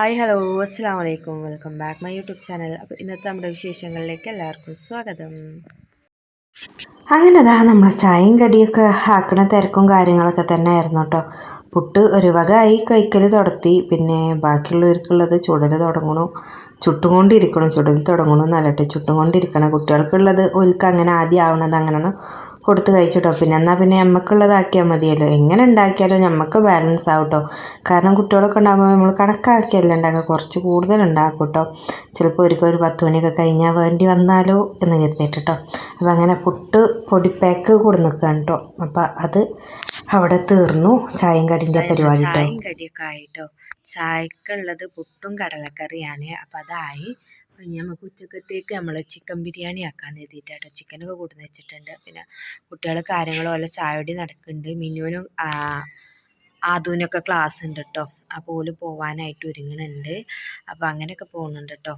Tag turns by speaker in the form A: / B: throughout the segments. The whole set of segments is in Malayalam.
A: ഹായ് ഹലോ അസ്സാം വലൈക്കും welcome back my YouTube channel. അപ്പോൾ ഇന്നത്തെ നമ്മുടെ വിശേഷങ്ങളിലേക്ക് എല്ലാവർക്കും സ്വാഗതം.
B: അങ്ങനെ അതാ നമ്മളെ ചായയും കടിയൊക്കെ ആക്കണ തിരക്കും കാര്യങ്ങളൊക്കെ തന്നെ ആയിരുന്നു കേട്ടോ. പുട്ട് ഒരു വക ആയി കഴിക്കൽ തുടത്തി പിന്നെ ബാക്കിയുള്ളവർക്കുള്ളത് ചുടൽ തുടങ്ങണു. ചുട്ടുകൊണ്ടിരിക്കണം. ചുടൽ തുടങ്ങണു എന്നല്ലട്ടെ ചുട്ടുകൊണ്ടിരിക്കണം കുട്ടികൾക്കുള്ളത് ഒരിക്കൽ അങ്ങനെ ആദ്യം ആവണത് അങ്ങനെയാണ്. കൊടുത്ത് കഴിച്ചിട്ടോ. പിന്നെ എന്നാൽ പിന്നെ നമുക്കുള്ളതാക്കിയാൽ മതിയല്ലോ. എങ്ങനെ ഉണ്ടാക്കിയാലും നമുക്ക് ബാലൻസ് ആവട്ടോ കാരണം കുട്ടികളൊക്കെ ഉണ്ടാകുമ്പോൾ നമ്മൾ കണക്കാക്കിയല്ല ഉണ്ടാക്കുക. കുറച്ച് കൂടുതൽ ഉണ്ടാക്കും കേട്ടോ ചിലപ്പോൾ ഒരിക്കൽ ഒരു പത്ത് മണിയൊക്കെ കഴിഞ്ഞാൽ വേണ്ടി വന്നാലോ എന്ന് കരുതിയിട്ട് കേട്ടോ അപ്പോൾ അങ്ങനെ പുട്ട് പൊടിപ്പാക്ക് കൊടു നിൽക്കുകയാണ് കേട്ടോ അപ്പോൾ അത് അവിടെ തീർന്നു. ചായയും കടിന്റെ പരിപാടി
A: ചായയും കടിയൊക്കെ ആയിട്ടോ ചായക്കുള്ളത് പുട്ടും കടലക്കറിയാണ്. അപ്പോൾ അതായി. ഇനി നമുക്ക് ഉച്ചക്കത്തേക്ക് നമ്മൾ ചിക്കൻ ബിരിയാണി ആക്കാൻ എഴുതിയിട്ടാട്ടോ ചിക്കനൊക്കെ കൂട്ടുന്ന വെച്ചിട്ടുണ്ട്. പിന്നെ കുട്ടികൾക്ക് കാര്യങ്ങളും വല്ല ചായടി നടക്കുന്നുണ്ട്. മിനുവിനും ആദൂനൊക്കെ ക്ലാസ് ഉണ്ട് കേട്ടോ അപ്പോൾ ഓൽ പോവാനായിട്ട് ഒരുങ്ങുന്നുണ്ട് അപ്പോൾ അങ്ങനെയൊക്കെ പോകുന്നുണ്ട് കേട്ടോ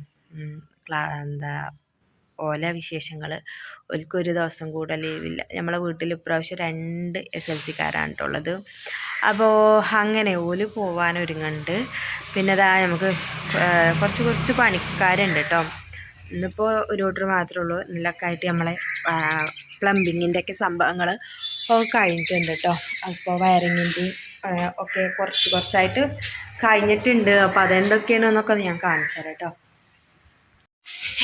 A: എന്താ ഓല വിശേഷങ്ങൾ ഒരു ദിവസം കൂടെ ലീവില്ല നമ്മളെ വീട്ടിൽ ഇപ്രാവശ്യം രണ്ട് എസ് എൽ സിക്കാരാണ് കേട്ടോ ഉള്ളത്. അപ്പോൾ അങ്ങനെ ഓൽ പോവാൻ ഒരുങ്ങുന്നുണ്ട് പിന്നെ അതാ നമുക്ക് കുറച്ച് കുറച്ച് പണിക്കാരുണ്ട് കേട്ടോ ഇന്നിപ്പോൾ ഒരു ഓർഡർ മാത്രമേ ഉള്ളൂ. ഇന്നലൊക്കെ ആയിട്ട് നമ്മളെ പ്ലംബിങ്ങിന്റെയൊക്കെ സംഭവങ്ങൾ കഴിഞ്ഞിട്ടുണ്ട് കേട്ടോ അപ്പോൾ വയറിങ്ങിന്റെയും ഒക്കെ കുറച്ച് കുറച്ചായിട്ട് കഴിഞ്ഞിട്ടുണ്ട്. അപ്പോൾ അതെന്തൊക്കെയാണെന്നൊക്കെ ഞാൻ കാണിച്ചു തരാം കേട്ടോ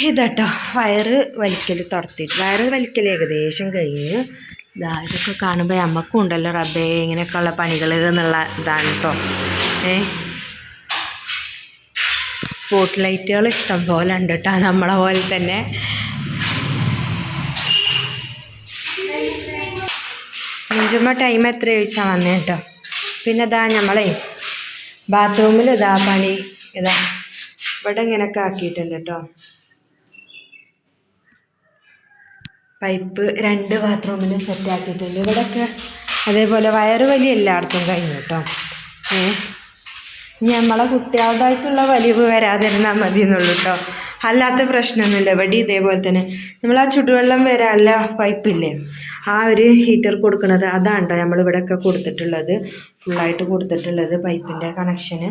A: ഇതാട്ടോ വയറ് വലിക്കൽ തുടത്തിട്ട് വയറ് വലിക്കൽ ഏകദേശം കഴിഞ്ഞ് ഇതാ ഇതൊക്കെ കാണുമ്പോൾ നമുക്കും ഉണ്ടല്ലോ റബ്ബേ ഇങ്ങനെയൊക്കെയുള്ള പണികൾ എന്നുള്ള ഇതാണ് കേട്ടോ ഏ? സ്പോട്ട് ലൈറ്റുകൾ ഇഷ്ടം പോലെ ഉണ്ട് കേട്ടോ നമ്മളെ പോലെ തന്നെ. അഞ്ചുമ്മ ടൈം എത്ര ചോദിച്ചാൽ വന്നേ കേട്ടോ പിന്നെ ഇതാ നമ്മളെ ബാത്റൂമിൽ ഇതാ പണി ഇതാ. ഇവിടെ ഇങ്ങനെയൊക്കെ ആക്കിയിട്ടുണ്ട് കേട്ടോ പൈപ്പ് രണ്ട് ബാത്റൂമിലും സെറ്റ് ആക്കിയിട്ടുണ്ട്. ഇവിടെയൊക്കെ അതേപോലെ വയറ് വലി എല്ലായിടത്തും കഴിഞ്ഞു കേട്ടോ. ഏ? നമ്മളെ കുട്ടികളുടേതായിട്ടുള്ള വലിവ് വരാതിരുന്നാൽ മതി എന്നുള്ളൂ കേട്ടോ. അല്ലാത്ത പ്രശ്നമൊന്നുമില്ല. ഇവിടെ ഇതേപോലെ തന്നെ നമ്മൾ ആ ചുടുവെള്ളം വരാനുള്ള പൈപ്പില്ലേ? ആ ഒരു ഹീറ്റർ കൊടുക്കുന്നത് അതാണ് കേട്ടോ നമ്മളിവിടെയൊക്കെ കൊടുത്തിട്ടുള്ളത്. ഫുള്ളായിട്ട് കൊടുത്തിട്ടുള്ളത് പൈപ്പിന്റെ കണക്ഷന്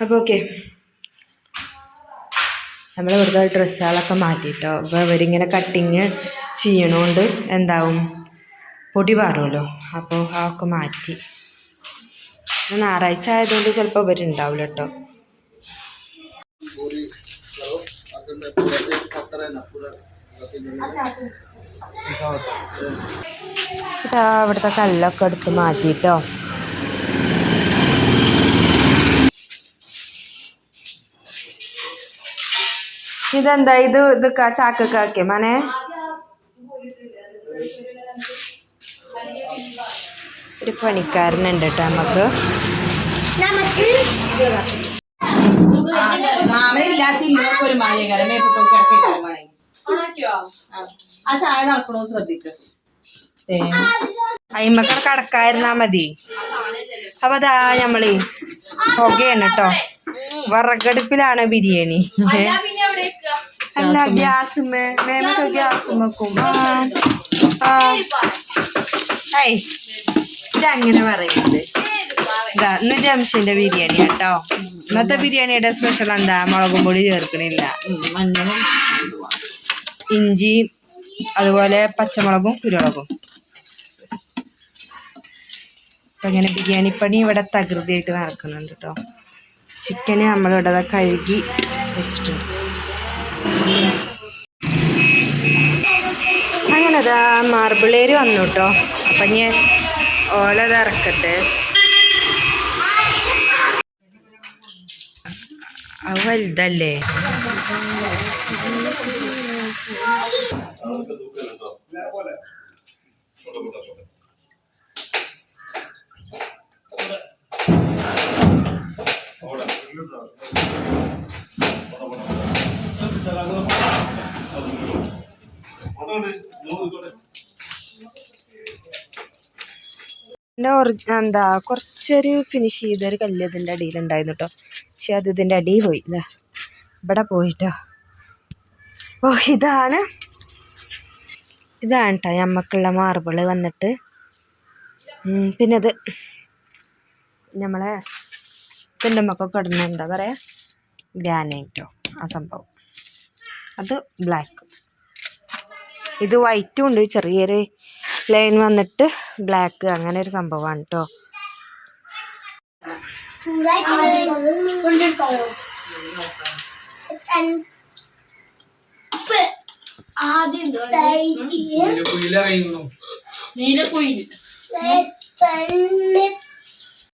A: അപ്പോൾ ഓക്കെ നമ്മൾ ഇവിടുത്തെ ഡ്രസ്സുകളൊക്കെ മാറ്റിയിട്ടോ അപ്പോൾ അവരിങ്ങനെ കട്ടിങ് ചെയ്യണോണ്ട് എന്താവും? പൊടി പാറുമല്ലോ അപ്പോൾ അതൊക്കെ മാറ്റി. ഞായറാഴ്ച ആയതുകൊണ്ട് ചിലപ്പോൾ ഇവരുണ്ടാവില്ല കേട്ടോ ഇതാ ഇവിടുത്തെ കല്ലൊക്കെ എടുത്ത് മാറ്റിയിട്ടോ ഇതെന്താ? ഇത് ഇത് ചാക്കൊക്കെ ആക്കിയ? മനെ? ഒരു പണിക്കാരനുണ്ട് കേട്ടോ നമുക്ക്.
C: ആ. ചായ നടക്കണോ ശ്രദ്ധിക്ക്.
A: അയിമക്കൾ കടക്കായിരുന്നാ മതി. അപ്പൊ അതാ ഞമ്മൾ പുകയാണ് കേട്ടോ വിറകടുപ്പിലാണ് ബിരിയാണി. അല്ല ഗ്യാസ് മേമക്ക് ഗ്യാസ് വെക്കും ഇതങ്ങനെ പറയുന്നത്. ഇതാ ഇന്ന് ജംഷിന്റെ ബിരിയാണി കേട്ടോ ഇന്നത്തെ ബിരിയാണിയുടെ സ്പെഷ്യൽ എന്താ? മുളകും പൊടി ചേർക്കണില്ല.
C: മഞ്ഞളും
A: ഇഞ്ചി അതുപോലെ പച്ചമുളകും കുരുമുളകും. അപ്പം ഇങ്ങനെ ബിരിയാണി പണി ഇവിടെ തകൃതിയായിട്ട് നടക്കുന്നുണ്ട് കേട്ടോ ചിക്കന് നമ്മളിവിടെ കഴുകി വെച്ചിട്ടുണ്ട്. അങ്ങനെ അതാ മാർബിളേര് വന്നു കേട്ടോ അപ്പം ഞാൻ ഓലത് ഇറക്കട്ടെ. അത് വലുതല്ലേ? എന്റെ ഒറിജി എന്താ കുറച്ചൊരു ഫിനിഷ് ചെയ്തൊരു കല്ല് ഇതിന്റെ അടിയിലുണ്ടായിരുന്നു കേട്ടോ പക്ഷെ അത് ഇതിന്റെ അടിയിൽ പോയി. ഇതാ ഇവിടെ പോയിട്ടോ. ഓ ഇതാണ്. ഇതാണ് കേട്ടോ ഞമ്മക്കുള്ള മാർബിൾ വന്നിട്ട്. പിന്നെ അത് നമ്മളെ
B: മക്കൾ ഇടുന്ന എന്താ പറയുക ഗ്രാനൈറ്റോ ആ സംഭവം. അത് ബ്ലാക്ക് ഇത് വൈറ്റും ഉണ്ട്. ചെറിയൊരു ലൈൻ വന്നിട്ട് ബ്ലാക്ക് അങ്ങനെ ഒരു സംഭവമാണ് കേട്ടോ
D: ആദ്യം
E: നീലക്കുയിൽ